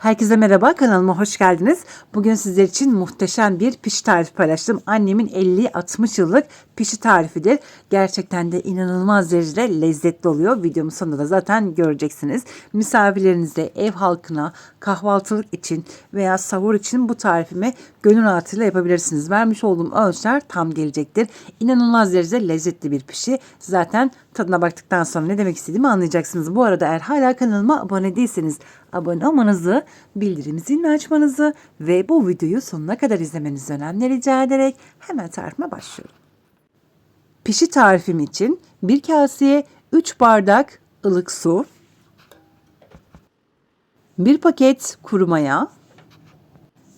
Herkese merhaba kanalıma hoş geldiniz. Bugün sizler için muhteşem bir pişi tarifi paylaştım. Annemin 50-60 yıllık pişi tarifidir. Gerçekten de inanılmaz derecede lezzetli oluyor. Videomun sonunda da zaten göreceksiniz. Misafirlerinize, ev halkına, kahvaltılık için veya sahur için bu tarifimi gönül rahatıyla yapabilirsiniz. Vermiş olduğum ölçüler tam gelecektir. İnanılmaz derecede lezzetli bir pişi. Zaten tadına baktıktan sonra ne demek istediğimi anlayacaksınız. Bu arada eğer hala kanalıma abone değilseniz abone olmanızı, bildirim zilini açmanızı ve bu videoyu sonuna kadar izlemenizi önemli rica ederek hemen tarifime başlıyorum. Pişi tarifim için bir kaseye 3 bardak ılık su, bir paket kuru maya,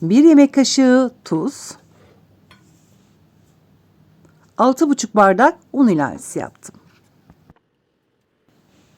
bir yemek kaşığı tuz, 6,5 bardak un ilavesi yaptım.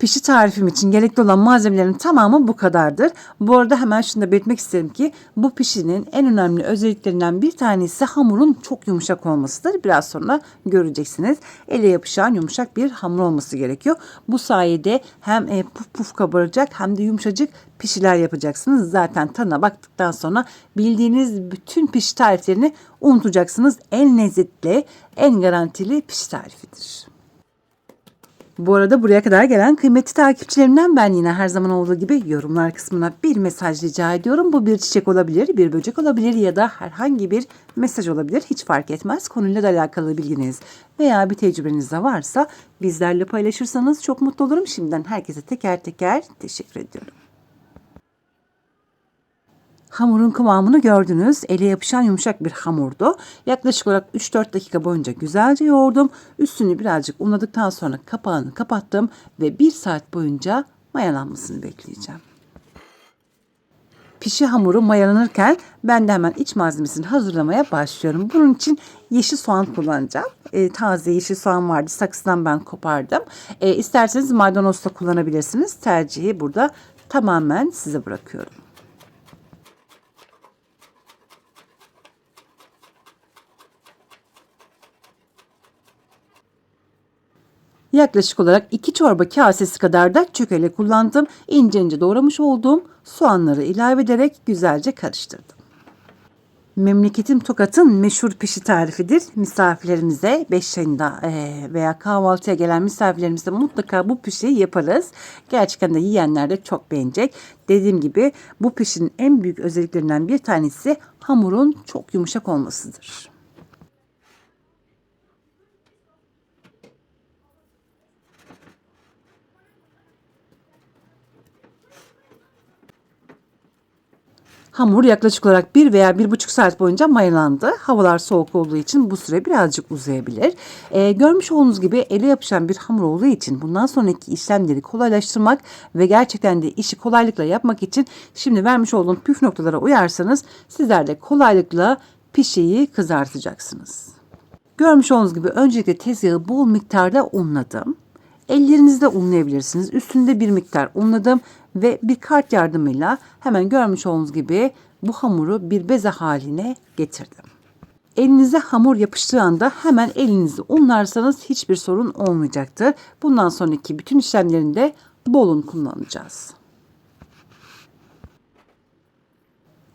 Pişi tarifim için gerekli olan malzemelerin tamamı bu kadardır. Bu arada hemen şunu da belirtmek isterim ki bu pişinin en önemli özelliklerinden bir tanesi hamurun çok yumuşak olmasıdır. Biraz sonra göreceksiniz. Ele yapışan yumuşak bir hamur olması gerekiyor. Bu sayede hem e, puf puf kabaracak hem de yumuşacık pişiler yapacaksınız. Zaten tadına baktıktan sonra bildiğiniz bütün pişi tariflerini unutacaksınız. En lezzetli, en garantili pişi tarifidir. Bu arada buraya kadar gelen kıymetli takipçilerimden ben yine her zaman olduğu gibi yorumlar kısmına bir mesaj rica ediyorum. Bu bir çiçek olabilir, bir böcek olabilir ya da herhangi bir mesaj olabilir. Hiç fark etmez. Konuyla da alakalı bilginiz veya bir tecrübeniz de varsa bizlerle paylaşırsanız çok mutlu olurum. Şimdiden herkese teker teker teşekkür ediyorum. Hamurun kıvamını gördünüz. Ele yapışan yumuşak bir hamurdu. Yaklaşık olarak 3-4 dakika boyunca güzelce yoğurdum. Üstünü birazcık unladıktan sonra kapağını kapattım ve 1 saat boyunca mayalanmasını bekleyeceğim. Pişi hamuru mayalanırken ben de hemen iç malzemesini hazırlamaya başlıyorum. Bunun için yeşil soğan kullanacağım. E, taze yeşil soğan vardı. Saksıdan ben kopardım. E, isterseniz maydanoz da kullanabilirsiniz. Tercihi burada tamamen size bırakıyorum. Yaklaşık olarak 2 çorba kasesi kadar da çökele kullandım. İnce ince doğramış olduğum soğanları ilave ederek güzelce karıştırdım. Memleketim Tokat'ın meşhur pişi tarifidir. Misafirlerimize 5 ayında veya kahvaltıya gelen misafirlerimize mutlaka bu pişiyi yaparız. Gerçekten de yiyenler de çok beğenecek. Dediğim gibi bu pişinin en büyük özelliklerinden bir tanesi hamurun çok yumuşak olmasıdır. Hamur yaklaşık olarak 1 veya 1,5 saat boyunca mayalandı. Havalar soğuk olduğu için bu süre birazcık uzayabilir. Ee, görmüş olduğunuz gibi ele yapışan bir hamur olduğu için bundan sonraki işlemleri kolaylaştırmak ve gerçekten de işi kolaylıkla yapmak için şimdi vermiş olduğum püf noktalara uyarsanız sizler de kolaylıkla pişeyi kızartacaksınız. Görmüş olduğunuz gibi öncelikle tezgahı bol miktarda unladım. Ellerinizde unlayabilirsiniz. Üstünde bir miktar unladım ve bir kart yardımıyla hemen görmüş olduğunuz gibi bu hamuru bir beze haline getirdim. Elinize hamur yapıştığı anda hemen elinizi unlarsanız hiçbir sorun olmayacaktır. Bundan sonraki bütün işlemlerinde bol un kullanacağız.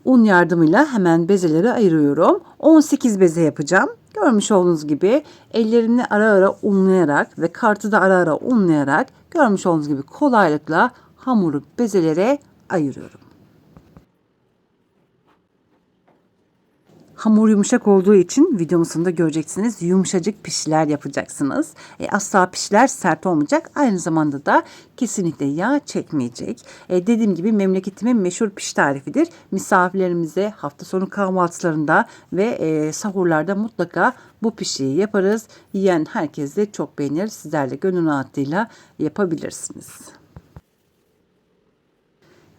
Un yardımıyla hemen bezeleri ayırıyorum. 18 beze yapacağım. Görmüş olduğunuz gibi ellerini ara ara unlayarak ve kartı da ara ara unlayarak görmüş olduğunuz gibi kolaylıkla hamuru bezelere ayırıyorum. Hamur yumuşak olduğu için videomun sonunda göreceksiniz. Yumuşacık pişiler yapacaksınız. E, asla pişiler sert olmayacak. Aynı zamanda da kesinlikle yağ çekmeyecek. E, dediğim gibi memleketimin meşhur piş tarifidir. Misafirlerimize hafta sonu kahvaltılarında ve e, sahurlarda mutlaka bu pişiyi yaparız. Yiyen herkes de çok beğenir. Sizler de gönül rahatlığıyla yapabilirsiniz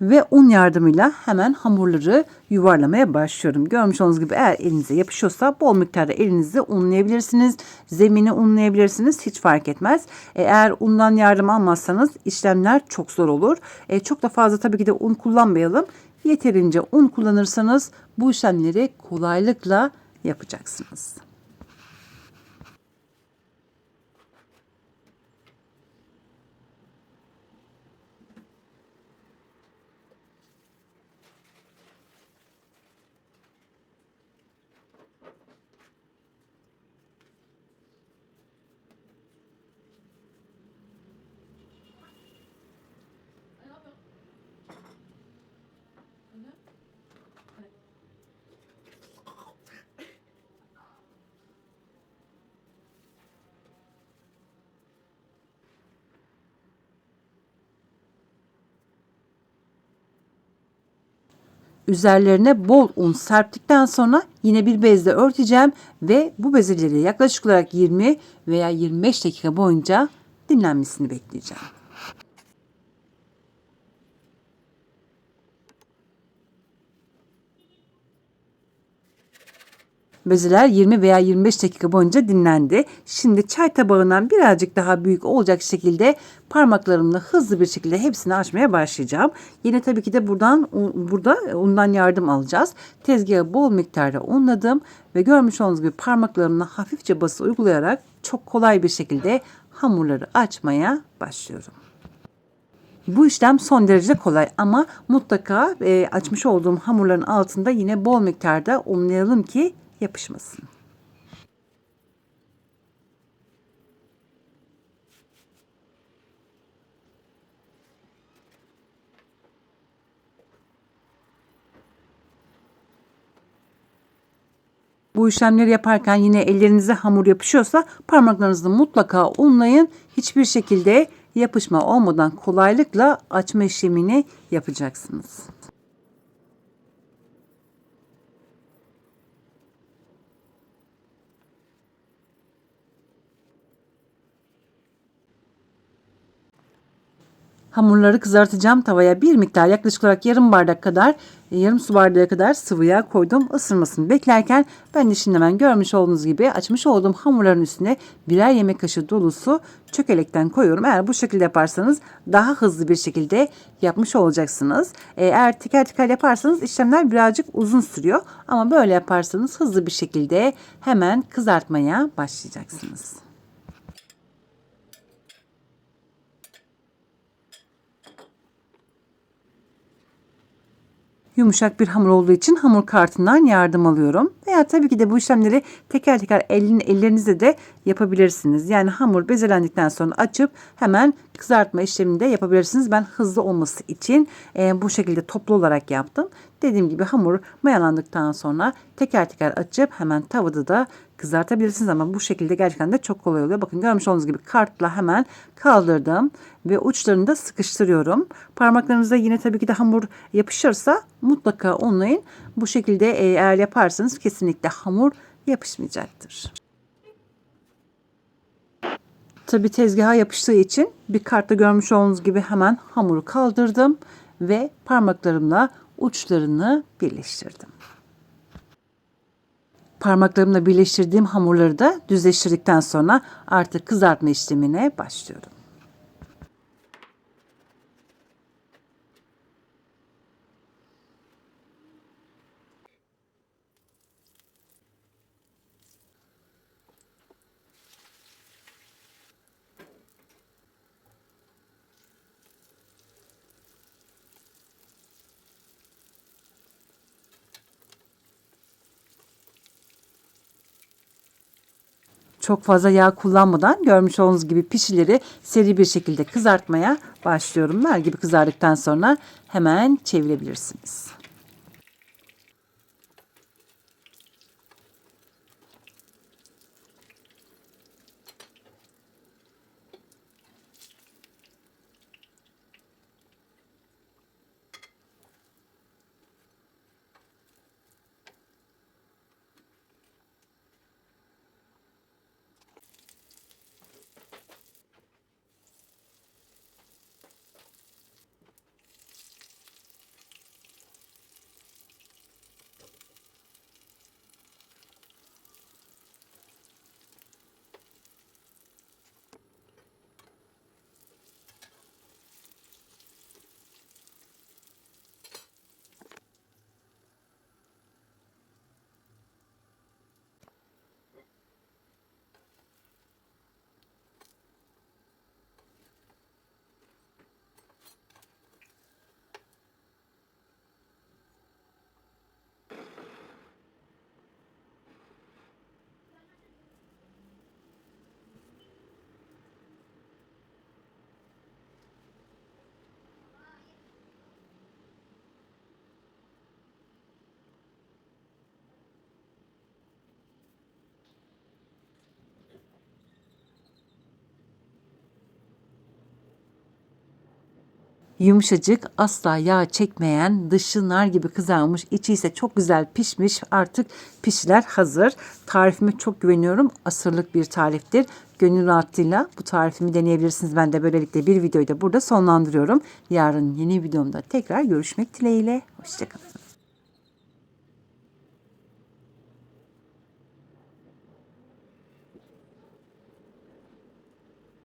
ve un yardımıyla hemen hamurları yuvarlamaya başlıyorum. Görmüş olduğunuz gibi eğer elinize yapışıyorsa bol miktarda elinizi unlayabilirsiniz. Zemini unlayabilirsiniz. Hiç fark etmez. E, eğer undan yardım almazsanız işlemler çok zor olur. E, çok da fazla tabii ki de un kullanmayalım. Yeterince un kullanırsanız bu işlemleri kolaylıkla yapacaksınız. Üzerlerine bol un serptikten sonra yine bir bezle örteceğim ve bu bezeleri yaklaşık olarak 20 veya 25 dakika boyunca dinlenmesini bekleyeceğim. Bezeler 20 veya 25 dakika boyunca dinlendi. Şimdi çay tabağından birazcık daha büyük olacak şekilde parmaklarımla hızlı bir şekilde hepsini açmaya başlayacağım. Yine tabii ki de buradan burada undan yardım alacağız. Tezgahı bol miktarda unladım ve görmüş olduğunuz gibi parmaklarımla hafifçe bası uygulayarak çok kolay bir şekilde hamurları açmaya başlıyorum. Bu işlem son derece kolay ama mutlaka e, açmış olduğum hamurların altında yine bol miktarda unlayalım ki yapışmasın. Bu işlemleri yaparken yine ellerinize hamur yapışıyorsa parmaklarınızı mutlaka unlayın. Hiçbir şekilde yapışma olmadan kolaylıkla açma işlemini yapacaksınız. Hamurları kızartacağım tavaya bir miktar yaklaşık olarak yarım bardak kadar yarım su bardağı kadar sıvı yağ koydum. Isırmasını beklerken ben de şimdi hemen görmüş olduğunuz gibi açmış olduğum hamurların üstüne birer yemek kaşığı dolusu çökelekten koyuyorum. Eğer bu şekilde yaparsanız daha hızlı bir şekilde yapmış olacaksınız. Eğer teker teker yaparsanız işlemler birazcık uzun sürüyor. Ama böyle yaparsanız hızlı bir şekilde hemen kızartmaya başlayacaksınız. Yumuşak bir hamur olduğu için hamur kartından yardım alıyorum. Veya tabii ki de bu işlemleri teker teker elin, ellerinizle de yapabilirsiniz. Yani hamur bezelendikten sonra açıp hemen kızartma işlemini de yapabilirsiniz. Ben hızlı olması için e, bu şekilde toplu olarak yaptım. Dediğim gibi hamur mayalandıktan sonra teker teker açıp hemen tavada da kızartabilirsiniz ama bu şekilde gerçekten de çok kolay oluyor. Bakın görmüş olduğunuz gibi kartla hemen kaldırdım ve uçlarını da sıkıştırıyorum. Parmaklarınızda yine tabii ki de hamur yapışırsa mutlaka onlayın. Bu şekilde e, eğer yaparsanız kesinlikle hamur yapışmayacaktır. Tabi tezgaha yapıştığı için bir kartta görmüş olduğunuz gibi hemen hamuru kaldırdım ve parmaklarımla uçlarını birleştirdim. Parmaklarımla birleştirdiğim hamurları da düzleştirdikten sonra artık kızartma işlemine başlıyorum. Çok fazla yağ kullanmadan görmüş olduğunuz gibi pişileri seri bir şekilde kızartmaya başlıyorum. Nar gibi kızardıktan sonra hemen çevirebilirsiniz. Yumuşacık, asla yağ çekmeyen, dışı nar gibi kızarmış, içi ise çok güzel pişmiş. Artık pişiler hazır. Tarifime çok güveniyorum. Asırlık bir tariftir. Gönül rahatlığıyla bu tarifimi deneyebilirsiniz. Ben de böylelikle bir videoyu da burada sonlandırıyorum. Yarın yeni videomda tekrar görüşmek dileğiyle. Hoşçakalın.